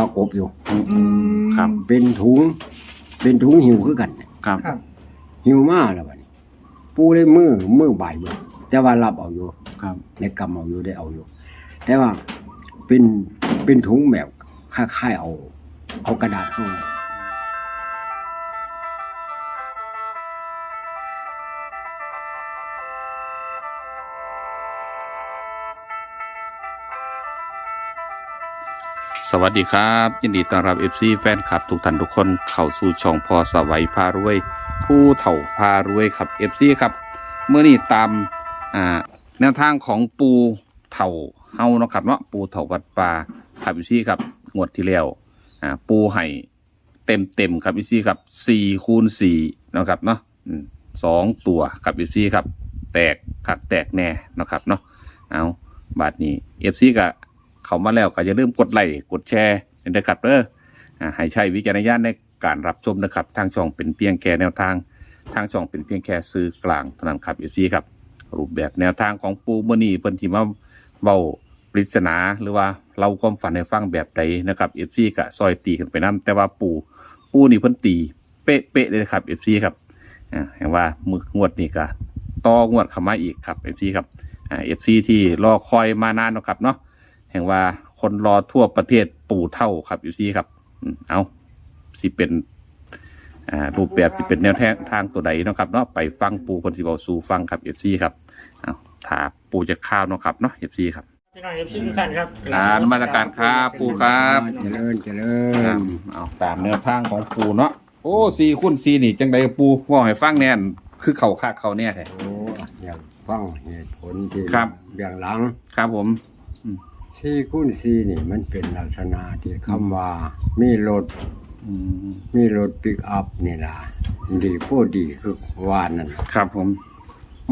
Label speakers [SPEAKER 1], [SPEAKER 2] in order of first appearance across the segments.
[SPEAKER 1] ว่ากบอยู่
[SPEAKER 2] อืม
[SPEAKER 3] ครับ
[SPEAKER 1] เป็นถุง เป็นถุงหิวคือกัน
[SPEAKER 3] ครับ
[SPEAKER 2] ครับ
[SPEAKER 1] หิวมาแล้วบัดนี้ปูเลยมือมือบ่ายเบิ่งแต่ว่ารับเอาอยู่
[SPEAKER 3] ครับ
[SPEAKER 1] ในกำเอาอยู่ได้เอาอยู่ แต่ว่าเป็นเป็นถุงแบบคล้ายๆเอา เอากระดาษเข้
[SPEAKER 3] สวัสดีครับ ยินดีต้อนรับ FC แฟนคลับทุกท่านทุกคนเข้าสู่ช่องพอสวัยพารวย ผู้เถ่าพารวยครับ FC ครับเมื่อนี้ตามอ่าแนวทางของปูเถ่าเฮาเนาะครับเนาะปูเถ่าวัดป่าครับ FC ครับงวดที่แล้วอ่าปูให้เต็มเต็มครับ FC ครับ4คูณ4เนาะครับเนาะสองตัวครับ FC ครับแตกคักแตกแน่เนาะครับเนาะเอาบาทนี้ FC ก็ เข้ามาแล้วก็อย่าลืมกดไลค์กดแชร์นะครับเด้ออ่าให้ใช้วิจารณญาณในการรับชมนะครับ ทางช่องเป็นเพียงแค่แนวทาง ทางช่องเป็นเพียงแค่สื่อกลางเท่านั้นครับอยู่ซีครับ รูปแบบแนวทางของปูมื่อนี้เพิ่นที่มาเบาปริศนาหรือว่าเราความฝันให้ฟังแบบใดนะครับเอฟซีก็ซอยตีกันไปนํแต่ว่าปูปูนี่เพิ่นตีเป๊ะๆเลยนะครับเอฟซีครับอ่าเห็นว่ามืองวดนี่ก็ต่องวดข้ามาอีกครับเอฟซีครับเอฟซีที่รอคอยมานานนะครับเนาะ แห่งว่าคนรอทั่วประเทศปู่เท่าครับอยู่ซี่ครับอืมเอาสิเป็นอ่ารูปแบบสิเป็นแนวทางตัวใดเนาะครับเนาะไปฟังปู่คนสิบอกสู่ฟังครับเอฟซีครับเอาถาปู่จะข้าวเนาะครับเนาะเอฟซีครับ
[SPEAKER 2] พี่น้องเอฟซีทุกท่านครับ
[SPEAKER 3] อ่านมาตรการครับปู่ครับ
[SPEAKER 1] เจริญเจริ
[SPEAKER 3] ครับ
[SPEAKER 1] ญ
[SPEAKER 3] เอาตามแนวทางของปู่เนาะโอ้ซีคุณซีนี่จังใดปู่ว่าให้ฟังแน่นคือเขาคาเขาเนี่ยแท้
[SPEAKER 1] โอ้อยากฟังเหตุผลที่
[SPEAKER 3] ครับ
[SPEAKER 1] เบื้องหลัง
[SPEAKER 3] ครับผม
[SPEAKER 1] ซีคูณซีนี่ มันเป็นลักษณะที่คำว่า มีรถ
[SPEAKER 3] อืม
[SPEAKER 1] มีรถปิกอัพนี่ล่ะ ดีโพดดีคือวานนั่นล่ะ
[SPEAKER 3] ครับผม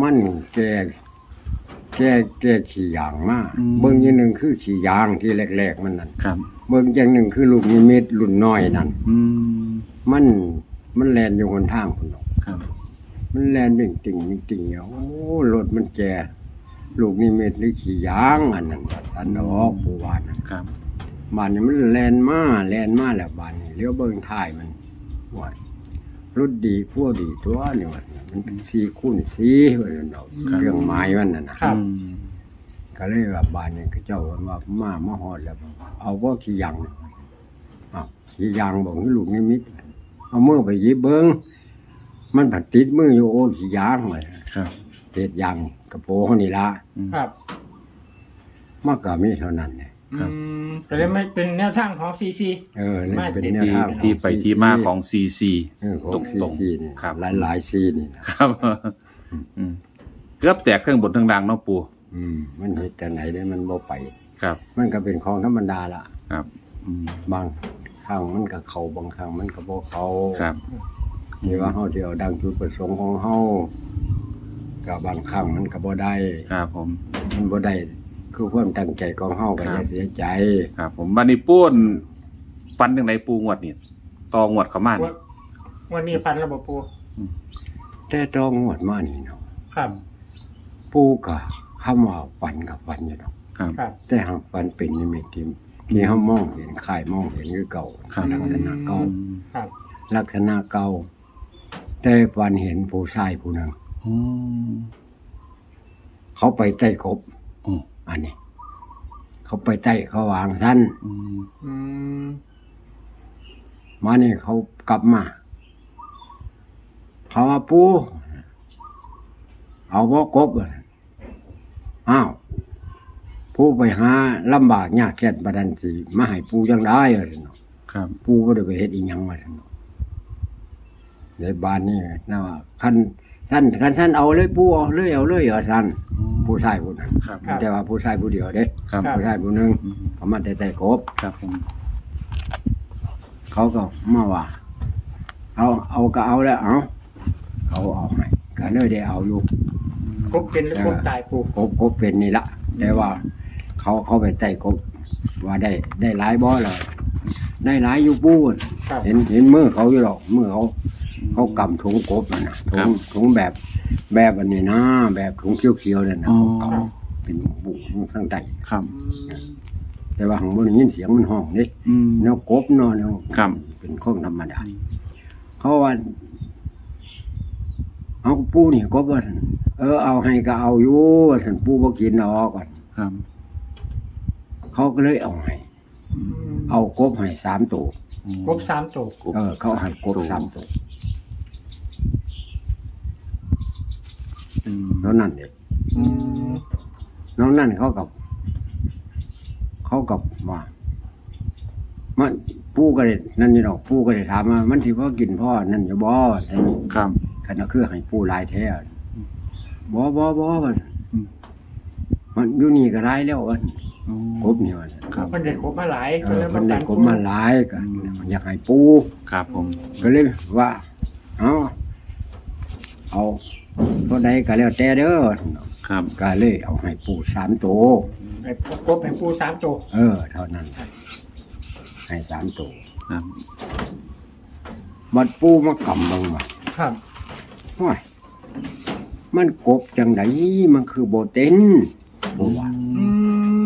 [SPEAKER 1] มันแก่แก่แก่ขี่ยางมาก
[SPEAKER 3] อืม
[SPEAKER 1] เบิ่งอย่างหนึ่งคือขี่ยางที่แรกๆมันนั่น
[SPEAKER 3] ครับ
[SPEAKER 1] เบิ่งอย่างหนึ่งคือลูกนิมิตรุ่นน้อยนั่น
[SPEAKER 3] อืม
[SPEAKER 1] มันมันแลนอยู่บนทางคนดอก
[SPEAKER 3] ครับ
[SPEAKER 1] มันแลนบิ่งติ่งบิ่งติ่งอยู่โอ้รถมันแก่ ลูกนิมิตหรือขี่ยางอันนั้นว่าสันดอกผู้วานนั่น
[SPEAKER 3] ครับ
[SPEAKER 1] บ้านนี้มันแลนมาแลนมาแล้วบ้านนี้เลี้ยวเบิ่งท้ายมันว่ารถดีพวกดีตัวนี่ว่ามันเป็นสีคูณสีว่าซั่นดอกเครื่องไม้มันน่ะนะ
[SPEAKER 2] ครับ
[SPEAKER 3] อืม
[SPEAKER 1] ก็เลยว่าบ้านนี้ก็เจ้าว่ามามามาฮอดแล้วบอกว่าเอาบ่ขี้ยางอ้าวขี้ยางบอกให้ลูกนิมิต เอามือไปหยิบเบิ้งมันผัดติดมืออยู่โอ้ขี้ยางเลย
[SPEAKER 3] ครับ
[SPEAKER 1] เต็ดยางกระโปรงนี่ละ
[SPEAKER 2] ครับ
[SPEAKER 1] มากกว่ามีเท่านั้นเลย
[SPEAKER 3] ครับ
[SPEAKER 2] อืมก็เลยไม่เป็นแนวทางของซีซี
[SPEAKER 1] เออนี่
[SPEAKER 2] ไม่
[SPEAKER 1] เป็น
[SPEAKER 2] ติด
[SPEAKER 1] แนว
[SPEAKER 3] ที่
[SPEAKER 1] ทาง
[SPEAKER 3] ที่ไปที่มาของซีซี
[SPEAKER 1] เออของ
[SPEAKER 3] ตรง
[SPEAKER 1] ซี
[SPEAKER 3] ตรง
[SPEAKER 1] ซีนี่
[SPEAKER 3] ครับ
[SPEAKER 1] หลายหลายซีนี่นะครับ
[SPEAKER 3] อืมเกือบแตกเครื่องบนทั้งดังเนาะปู
[SPEAKER 1] อืมมันเห็ดแต่ไหนได้มันบ่ไป
[SPEAKER 3] ครับ
[SPEAKER 1] มันก็เป็นของธรรมดาละ
[SPEAKER 3] ครับอืม
[SPEAKER 1] บางครั้งมันก็เข้าบางครั้งมันก็บ่เข้า
[SPEAKER 3] ครับ
[SPEAKER 1] ที่ว่าเฮาสิเอาดังจุดประสงค์ของเฮา ก็บางครั้งมันก็บ่ได้
[SPEAKER 3] ครับผม
[SPEAKER 1] มันบ่ได้คือความตั้งใจของเฮาก็
[SPEAKER 3] ค
[SPEAKER 1] อ
[SPEAKER 3] รับ
[SPEAKER 1] ย่าเสียใจ
[SPEAKER 3] ครับผมบันนี้ปูนปันยังไงปูงวดนี่ต่องวดเขามา
[SPEAKER 2] วัน
[SPEAKER 3] นี่
[SPEAKER 2] วันนี้ฟันระบบปู
[SPEAKER 1] แต่ต้องงวดมานี่เนาะ
[SPEAKER 2] ครับ
[SPEAKER 1] ปูกะคำว่าฝันกับฝันอยู่เนาะ
[SPEAKER 3] ครับ
[SPEAKER 2] ครับ
[SPEAKER 1] แต่หากฝันเป็นนิมิตที่ที่เฮามองเห็นค่ายมองเห็นคือเก่า
[SPEAKER 3] ครับ
[SPEAKER 1] ลักษณะเก่า
[SPEAKER 3] อืม
[SPEAKER 2] ครับ
[SPEAKER 1] ลักษณะเก่าแต่ฝันเห็นผู้ชายผู้หนึง
[SPEAKER 3] อืม
[SPEAKER 1] เขาไปใต้กบ
[SPEAKER 3] อืม
[SPEAKER 1] อันนี้ เขาไปใต้เขาวางสั้น
[SPEAKER 3] อืม
[SPEAKER 2] อืม
[SPEAKER 1] มานี่เขากลับมาเขาว่าปูเอาบ่กบอะอ้าวผู้ไปหาลำบากยากแค้นประดันสิมาให้ปูจังได้ว่าซั่นเนาะ
[SPEAKER 3] ครับ
[SPEAKER 1] ปูบ่ได้ไปเฮ็ดอีหยังว่าซั่นเนาะในบ้านนี่นะว่าคัน ท่านคันท่านเอาเลยปูเอาเลยเอาเลยว่าซั่นผู้ชายผู้นั้น
[SPEAKER 3] ครับ
[SPEAKER 1] แต่ว่าผู้ชายผู้เดียวเด้
[SPEAKER 3] ครับ
[SPEAKER 1] ผู้ชายผู้หนึง
[SPEAKER 3] อืม
[SPEAKER 1] เขามาแต่แต่กบ
[SPEAKER 3] ครับผม
[SPEAKER 1] เขาก็มาว่า เอาเอาก็เอาแล้วเอาเขาเอาให้ก็เลยได้เอาอยู่
[SPEAKER 2] กบเป็นหรือกบตายปู
[SPEAKER 1] กบกบเป็นนี่ละแต่ว่า เขาเขาไปไต่กบว่าได้ได้หลายบ่เลยได้หลายอยู่ปูน
[SPEAKER 2] ครับ
[SPEAKER 1] เห็นเห็นมือเขาอยู่หรอกมือเขา เขากำถุงกบน่ะนะถุงถุงแบบแบบอันนี้นะ แบบถุงเขียวๆนั่นนะเขากำเป็นบุกทั้งใต้
[SPEAKER 3] ครับ
[SPEAKER 2] อืม
[SPEAKER 1] แต่ว่าของบนยินเสียงมันห้องนี่
[SPEAKER 3] อืม
[SPEAKER 1] แนวกบเนอนแนว
[SPEAKER 3] ครับ
[SPEAKER 1] เป็นของธรรมดาเขาว่าเอาปูนี่กบว่าซั่นเออเอาให้ก็เอาอยู่ว่าสันปูบ่กินเอาออกก่อน
[SPEAKER 3] ครับ
[SPEAKER 1] เขาก็เลยเอาให้
[SPEAKER 2] อืม
[SPEAKER 1] เอากบให้สามตัว
[SPEAKER 2] กบสามตัว
[SPEAKER 3] กบ
[SPEAKER 1] เออเขาให้กบสามตัว
[SPEAKER 3] อืม
[SPEAKER 1] แล้วนั่นเด็
[SPEAKER 2] อืม
[SPEAKER 1] น้องนั่นเขากับ เขากับว่ามันปูก็เลยนั่นนี่ดอกปูก็เลยถามว่ามันที่พ่อกินพ่อนั่นอยู่บ่แต่
[SPEAKER 3] ครับ
[SPEAKER 1] ขันเอาคือให้ปูหลายแท้บ่บ่บ่มัน
[SPEAKER 3] อืม
[SPEAKER 1] มันอยู่นี่ก็ได้แล้วอัน
[SPEAKER 3] อืม
[SPEAKER 1] กบนี่มัน
[SPEAKER 3] ครับ
[SPEAKER 2] เพิ่นได้กบมาหลาย
[SPEAKER 1] เออมันได้กบมาหลายกันอยากให้ปู
[SPEAKER 3] ครับผม
[SPEAKER 1] ก็เลยว่า เอาเอา ตัวใดก็แล้วแต่เด้อ
[SPEAKER 3] ครับ
[SPEAKER 1] ก็เลยเอาให้ปูสามตัว
[SPEAKER 2] ไอ้กบให้ปูสามตัว
[SPEAKER 1] เออ เท่านั้น ให้สามตัว
[SPEAKER 3] ครับ
[SPEAKER 1] บัดปูมากำบังว่า
[SPEAKER 2] ครับ
[SPEAKER 1] ห้วยมันกบจังไดมันคือโบเต็นปูว่า
[SPEAKER 2] อื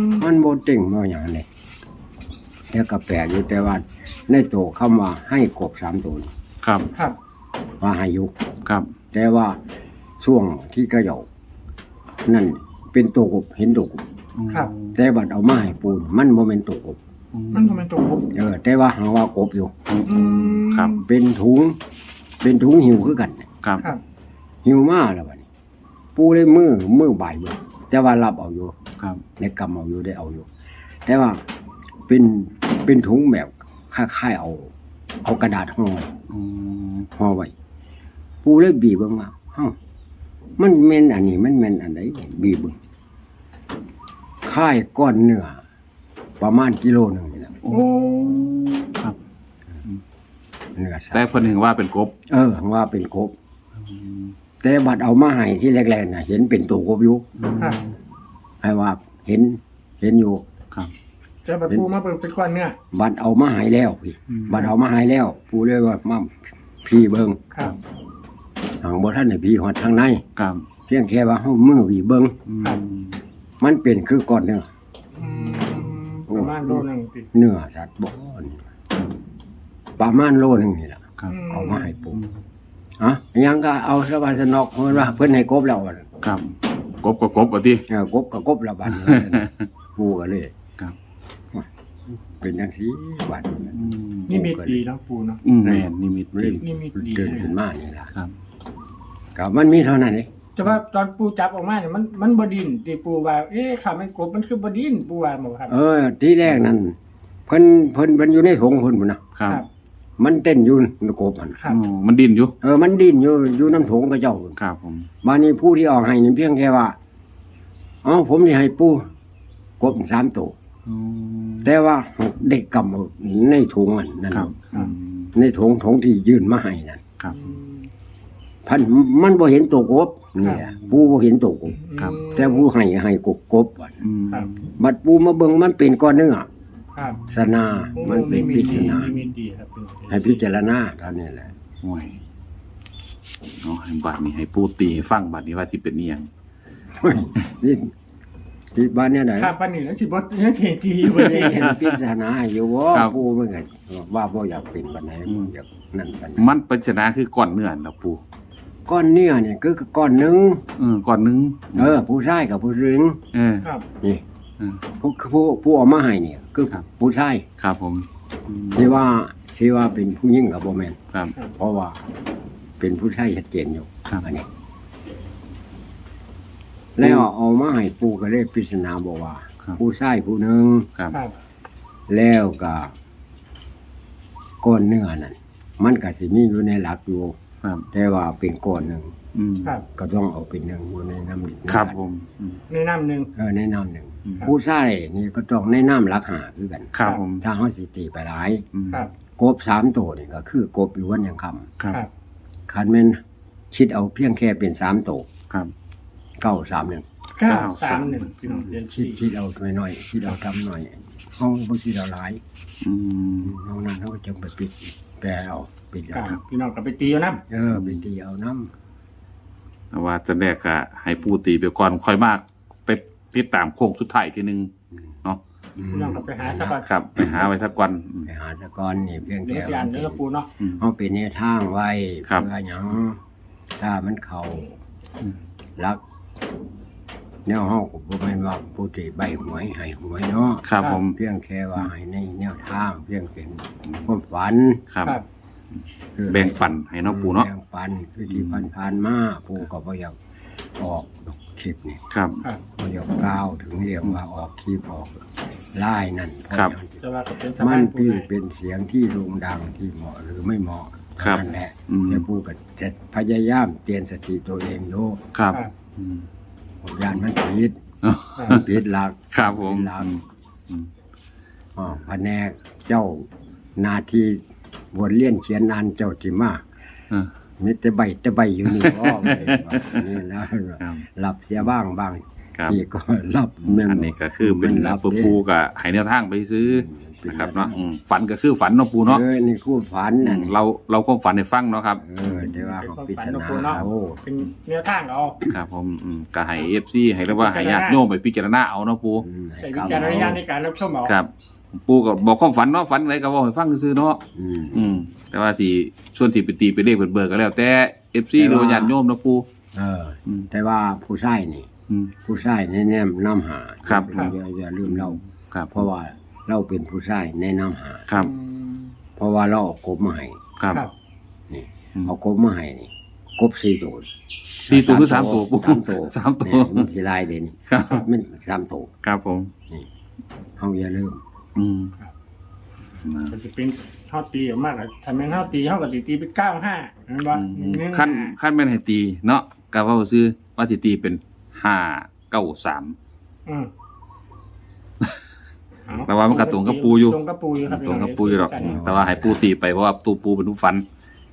[SPEAKER 2] ม
[SPEAKER 1] มันโบเต็งมาอย่างนี้แต่ก็แปลกอยู่แต่ว่า ในโตคำว่าให้กบสามตัวนี่
[SPEAKER 3] ครับ
[SPEAKER 2] ครับ
[SPEAKER 1] ว่าให้อยู่
[SPEAKER 3] ครับ
[SPEAKER 1] แต่ว่า ช่วงที่กระเหยานั่นเป็นตัวกบเห็นตัวกบ
[SPEAKER 2] ครับ
[SPEAKER 1] แต่บัดเอามาให้ปูนมันโมเมนตัวกบ
[SPEAKER 2] มันก็เป็นตัวกบ
[SPEAKER 1] เออแต่ว่าหาว่ากบอยู่
[SPEAKER 2] อืม
[SPEAKER 3] ครับ
[SPEAKER 1] เป็นถุง เป็นถุงหิวคือกัน
[SPEAKER 3] ครับ
[SPEAKER 2] ครับ
[SPEAKER 1] หิวมาแล้วบัดนี้ ปูได้มือมือบ่ายเบิ่งแต่ว่ารับเอาอยู่
[SPEAKER 3] ครับ
[SPEAKER 1] ในกำเอาอยู่ได้เอาอยู่ แต่ว่าเป็นเป็นถุงแบบคล้ายๆเอา เอากระดาษห่อ
[SPEAKER 3] อืม
[SPEAKER 1] ห่อไว้ปูเลยบีบเบิ่งว่าเฮ้า มันแม่นอันนี้ มันแม่นอันไหนบีบเบิ่งค่ายก้อนเนื้อประมาณกิโลหนึ่งนี่แหละ
[SPEAKER 3] โอ้ครับ
[SPEAKER 1] เนื้อสัต
[SPEAKER 3] แต่
[SPEAKER 1] ว์
[SPEAKER 3] เพิ่นเห็นว่าเป็นกบ
[SPEAKER 1] เออว่าเป็นกบแต่บัดเอามาให้ที่แรกๆน่ะ เห็นเป็นตัวกบอยู่
[SPEAKER 2] ครับ
[SPEAKER 1] ให้ว่าเห็น เห็นอยู่
[SPEAKER 3] ครับ
[SPEAKER 2] แล้วบัดปูมาเบิ่งเป็นก้อนเนื้อ
[SPEAKER 1] บัดเอามาให้แล้วพี่
[SPEAKER 3] อืม
[SPEAKER 1] บัดเอามาให้แล้ว ปูเลยว่ามาพี่เบิง
[SPEAKER 2] ครับ
[SPEAKER 1] ทางบ่ท่านให้พี่หอดทางใน
[SPEAKER 3] ครับ
[SPEAKER 1] เพียงแค่ว่าเฮามือพี่เบิง
[SPEAKER 3] อืม
[SPEAKER 1] มันเป็นคือก้อนเนื้อ
[SPEAKER 2] อืมประมาณโลหนึงติ
[SPEAKER 1] เนื้อสัตว์บ่นี่ประมาณโลนึงนี่ล่ะ
[SPEAKER 3] ครับ
[SPEAKER 1] เอามาให้ปูฮะยังก็เอาสบายสนอกเพราะว่าเพิ่นให้กบแล้วอะ
[SPEAKER 3] ครับ กบก็กบอะที่
[SPEAKER 1] เออกบก็กบละบัดนี้ ปูก็เลย
[SPEAKER 3] ครับ
[SPEAKER 1] เป็นจังซี่บัด
[SPEAKER 3] อืม
[SPEAKER 2] นี่มีดีเนาะปูเนาะ
[SPEAKER 3] อืมแม่นนิมิต
[SPEAKER 1] เริ่
[SPEAKER 3] ดี
[SPEAKER 1] ม
[SPEAKER 2] นี่มีดี
[SPEAKER 1] เกิดขึ้นมานี่ล่ะ
[SPEAKER 3] ครับ
[SPEAKER 1] ก็มันมีเท่านั้นเอง
[SPEAKER 2] แต่ว่าตอนปูจับออกมาเนี่ยมันมันบ่ดินที่ปูว่า เอ๊ะข้ามันกบมันคือบ่ดินปูว่าบ่ครับ
[SPEAKER 1] เออ ที่แรกนั่นเพิ่นเพิ่นเพิ่นอยู่ในถงเพิ่นพุ่นนะครับ มันเต้นอยู่ในกบมัน
[SPEAKER 2] ครับ
[SPEAKER 3] อ๋อมันดิ้นอยู่
[SPEAKER 1] เออมันดิ้นอยู่อยู่น้ำถงกระเจ้าพุ่น
[SPEAKER 3] ครับผม
[SPEAKER 1] บ้านนี้ผู้ที่ออกให้นี่เพียงแค่ว่าเอ๋อผมนี่ให้ปูกบสามตัว
[SPEAKER 3] อืม
[SPEAKER 1] แต่ว่าเด็กกำเอาในถุงอันนั่น
[SPEAKER 3] ครับ อืม
[SPEAKER 1] ในถุงถุงที่ยื่นมาให้นั่น
[SPEAKER 3] ครับ
[SPEAKER 1] พันมันบ่เห็นตัวกบนี่แหละปูบ่เห็นตัวกบ
[SPEAKER 3] ครับ
[SPEAKER 1] แต่ผู้ให้ให้กบกบว่ะ
[SPEAKER 3] อืม
[SPEAKER 2] ครับ
[SPEAKER 1] บัดปูมาเบิ่งมันเป็นก้อนเนื้อ
[SPEAKER 2] ครับ
[SPEAKER 1] สนามันเป็น
[SPEAKER 2] มี
[SPEAKER 1] พิ
[SPEAKER 2] ดี
[SPEAKER 1] จารณา
[SPEAKER 2] มีดีครับเป็น
[SPEAKER 1] ให้พิจารณาเท่านี้แหละ
[SPEAKER 3] โอ้ยเอาให้บัดนี้ให้ปูตีให้ฟังบัดนี้ว่าสิเป็นอีหยัง
[SPEAKER 1] เฮ้ยนี่ที่บ้านเนี่ยไหน
[SPEAKER 2] ครับปานนี้แล้วสิบ่ยังสิจีบ่
[SPEAKER 1] ไม่
[SPEAKER 2] ดี
[SPEAKER 1] ได้เห็นพิจารณาอยู่ว่าปูเหมือนกันว่าบ่อยากเป็นปันไหนบ่อยากนั่นปันไหน
[SPEAKER 3] มันปัญชนะคือก้อนเนื้อนะปู
[SPEAKER 1] ก้อนเนื้อเนี่ยคือก้อนหนึง
[SPEAKER 3] เออก้อนหนึง
[SPEAKER 1] เออ ผู้ชายกับผู้หญิง
[SPEAKER 3] เออ
[SPEAKER 2] ครับ
[SPEAKER 1] นี่
[SPEAKER 3] เออ
[SPEAKER 1] ผู้ผู้ผู้เออกมาให้เนี่ยคือ
[SPEAKER 3] ครับ
[SPEAKER 1] ผู้ชาย
[SPEAKER 3] ครับผมอืม
[SPEAKER 1] ที่ว่าที่ว่าเป็นผู้หญิงกับบ่แม่น
[SPEAKER 3] ครับ
[SPEAKER 1] เพราะว่า เป็นผู้ชายชัดเจนอยู่
[SPEAKER 3] ครับ
[SPEAKER 1] อันนี้ แล้วเอามาให้ปูก็เลยพิจารณาบอกว่า
[SPEAKER 3] ครับ
[SPEAKER 1] ผู้ชายผู้หนึ่ง
[SPEAKER 3] ครับ
[SPEAKER 2] ครับ
[SPEAKER 1] แล้วก็ก้อนเนื้อนั่นมันก็สิมีอยู่ในหลักอยู่
[SPEAKER 3] ครับ
[SPEAKER 1] แต่ว่าเป็นก้อนหนึ่ง
[SPEAKER 3] อืม
[SPEAKER 2] ครับ
[SPEAKER 1] ก็ต้องเอาเป็นหนึ่งอยู่ในน้ำดิบ
[SPEAKER 3] ครับผมอืม
[SPEAKER 2] ในน้ำหนึง
[SPEAKER 1] เออในน้ำหนึ่ง
[SPEAKER 3] อืม
[SPEAKER 1] ผู้ชายนี่ก็ต้องในน้ำรักหาคือกัน
[SPEAKER 3] ครับผม
[SPEAKER 1] ถ้าเขาสิตีไปหลาย
[SPEAKER 3] อืม
[SPEAKER 2] ครับ
[SPEAKER 1] กบสามตัวนี่ก็คือกบอยู่วันยังค
[SPEAKER 3] ครับ
[SPEAKER 2] ครับำ
[SPEAKER 1] คันแม่นคิดเอาเพียงแค่เป็นสามตัว
[SPEAKER 3] ครับ
[SPEAKER 1] เก้าสามหนึ่ง
[SPEAKER 2] เก้า
[SPEAKER 3] เก้า
[SPEAKER 2] สา
[SPEAKER 3] สามม
[SPEAKER 2] หนึ่งพี่น้องเรียน
[SPEAKER 1] คิด
[SPEAKER 2] สี่
[SPEAKER 1] คิดเอาหน่อยๆคิดเอาทำหน่อยเขาบ่คิดเอาหลาย
[SPEAKER 3] อืม
[SPEAKER 1] น้องนั้นเขาก็จงไปปิดแปลเอา ปิด
[SPEAKER 2] ครั
[SPEAKER 1] เอา
[SPEAKER 2] บพี่น้องก็ไปตีเอาน้
[SPEAKER 1] เออไปตีเอาน้
[SPEAKER 3] แต่ว่าจะแรกก็ให้ปูตีไปก่อนค่อยมาก ไปติดตามโค้งสุดท้ายทีหนึงเนาะ
[SPEAKER 2] พี่น้องก็ไปหาสักวัน
[SPEAKER 3] ครับ ไปหาไว้สักวันอืม
[SPEAKER 1] ไปหาตะกอนนี่เพียง
[SPEAKER 2] เดี๋ย
[SPEAKER 1] แค่
[SPEAKER 2] วสิอ่านเด้อปูเนาะ
[SPEAKER 3] อืม
[SPEAKER 1] เอาเป็นแนวทางไว้
[SPEAKER 3] ครับ
[SPEAKER 1] เพื่อหยังถ้ามันเข้า
[SPEAKER 3] อืม
[SPEAKER 1] รักแนวเฮาก็บ่แม่นว่าผู้ที่ใบหวยให้หวยเนาะ
[SPEAKER 3] ครับผม
[SPEAKER 1] เพียงแค่ว่าให้ในแนวทางเพียงเป็นความฝัน
[SPEAKER 3] ครับ
[SPEAKER 2] ครับ
[SPEAKER 1] คือ
[SPEAKER 3] แบ่งปันให้เน้องปูเนาะ
[SPEAKER 1] แบ่งปันคือที่ผ่านๆมาปูก็บ่อยากออกดอกคลิปนี่
[SPEAKER 3] ครับ
[SPEAKER 2] ครับ
[SPEAKER 1] บ่อยากก้าวถึงเรียกว่าออกคลิปออกไล่นั่น
[SPEAKER 3] ครับ
[SPEAKER 2] แต่ว่าก็เป็นส
[SPEAKER 1] มั
[SPEAKER 2] มานนปู
[SPEAKER 1] พี่
[SPEAKER 2] ให้
[SPEAKER 1] เป็นเสียงที่โด่งดังที่เหมาะหรือไม่เหมาะ
[SPEAKER 3] ครับ
[SPEAKER 1] นั่นแหละ
[SPEAKER 3] อืม
[SPEAKER 1] จะปูก็จะพยายามเตือนสติตัวเองโย
[SPEAKER 3] ครับ
[SPEAKER 2] ครับ
[SPEAKER 3] อืม
[SPEAKER 1] ผมยานมันผิด
[SPEAKER 3] อ๋อ
[SPEAKER 2] ครับ
[SPEAKER 1] ผิดหลัก
[SPEAKER 3] ครับผม
[SPEAKER 1] ผิดหลัก
[SPEAKER 3] อืม
[SPEAKER 1] อ๋อแผนกเจ้าหนาที่ บทเรียนเขียนอ่านเจ้าที่มา
[SPEAKER 3] อ่า
[SPEAKER 1] มีแต่ใบแต่ใบอยู่นี่อ้อเลยว่านี่แล้ว
[SPEAKER 3] ครับ
[SPEAKER 1] หลับเสียบ้างบาง
[SPEAKER 3] ครับ
[SPEAKER 1] ที่ก็หลับแม่น
[SPEAKER 3] อันนี้ก็คือเป็น
[SPEAKER 1] หลับ
[SPEAKER 3] ปูปูกับให้แนวทางไปซื้อนะครับเนาะอืมฝันก็คือฝันเนาะปูเนาะ
[SPEAKER 1] เออนี่คู่ฝันน่ะนี่
[SPEAKER 3] เราเราความฝันให้ฟังเนาะครับ
[SPEAKER 1] เออแต่ว่า
[SPEAKER 2] เป็น
[SPEAKER 1] เขา
[SPEAKER 2] ความ
[SPEAKER 1] พิ
[SPEAKER 2] ฝัน
[SPEAKER 1] จาร
[SPEAKER 2] ของ
[SPEAKER 1] ณา
[SPEAKER 2] ปูเนาะ
[SPEAKER 1] เอา
[SPEAKER 2] เป็นแนวทางเอา
[SPEAKER 3] ครับผมอืมก็ให้เอฟซีให้เรียกว่าให้ญาติโยมไปพิจารณาเอาเนาะปู
[SPEAKER 1] อืม
[SPEAKER 2] ใส่วิจารณญาณในการรับชมเอา
[SPEAKER 3] ครับ ปูก็บอกความฝันเนาะฝันอะไรก็บอกให้ฟังซื่อๆเนาะ
[SPEAKER 1] อืม
[SPEAKER 3] อืม แต่ว่าสิส่วนที่ไปตีไปเลขเบิดๆก็แล้ว แต่เอฟซีหรือว่าญาติโยมเนาะปู
[SPEAKER 1] เออ
[SPEAKER 3] อืม
[SPEAKER 1] แต่ว่าผู้ชายนี่
[SPEAKER 3] อืม
[SPEAKER 1] ผู้ชายแนะนำน้ำหา
[SPEAKER 3] ครับ
[SPEAKER 1] อย่าอย่าลืมเรา
[SPEAKER 3] ครับ
[SPEAKER 1] เพราะว่าเราเป็นผู้ชายแนะนำหา
[SPEAKER 3] ครับ
[SPEAKER 2] อืม
[SPEAKER 1] เพราะว่าเราเอากบมาให้
[SPEAKER 3] ครับ
[SPEAKER 2] ครับ
[SPEAKER 1] นี่
[SPEAKER 3] อืม
[SPEAKER 1] เอากบมาให้นี่กบสี่ตัว
[SPEAKER 3] สี่ตัวหรือสามตัวปุ๊บ
[SPEAKER 1] สามตัว
[SPEAKER 3] สามตัว
[SPEAKER 1] นี่มันสีลายเด่น
[SPEAKER 3] ครับ
[SPEAKER 1] มันสามตัว
[SPEAKER 3] ครับผม
[SPEAKER 1] เฮาอย่าลืม
[SPEAKER 3] อืม
[SPEAKER 2] มันจะเป็นเฮาตีออกมากอะถ้าแม่นเฮาตีเฮาก็สิตีเป็นเก้าห้าเห็นบ่
[SPEAKER 3] อืมขั้นขั้นแม่นให้ตี เนาะก็ว่าซื้อว่าสิตีเป็นห้าเก้าสาม
[SPEAKER 2] อืมเอ
[SPEAKER 3] แต่ว่ามันก็ตรงกับปูอยู่
[SPEAKER 2] ตรงกับปูอยู่ครับ
[SPEAKER 3] ตรงกับปูอยู่หรอกอืมแต่ว่าให้ปูตีไปเพราะว่าตูปูเป็นผู้ฟัน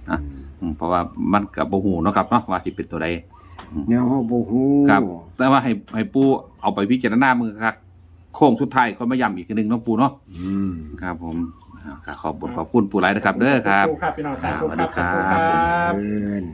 [SPEAKER 3] อะอืมเพราะว่ามันกับโบหูเนาะครับเนาะว่าสิเป็นตัวใด
[SPEAKER 1] แนวเฮาบ่ฮู้
[SPEAKER 3] ครับ แต่ว่าให้ให้ปูเอาไปพิจารณามือครับ โค้งสุดท้ายค่อยมาย้ำอีกทีหนึงเนาะปูเนาะ
[SPEAKER 1] อืม
[SPEAKER 3] ครับ ผมอ่าก็ขอบบทขอบคุณปูหลายนะครับ เด้อครับ
[SPEAKER 2] ปูครับพี่น้องสาธุ
[SPEAKER 3] สวัสดี
[SPEAKER 2] ครับ
[SPEAKER 3] ครับ
[SPEAKER 2] สาธุครับ
[SPEAKER 1] เอิ้น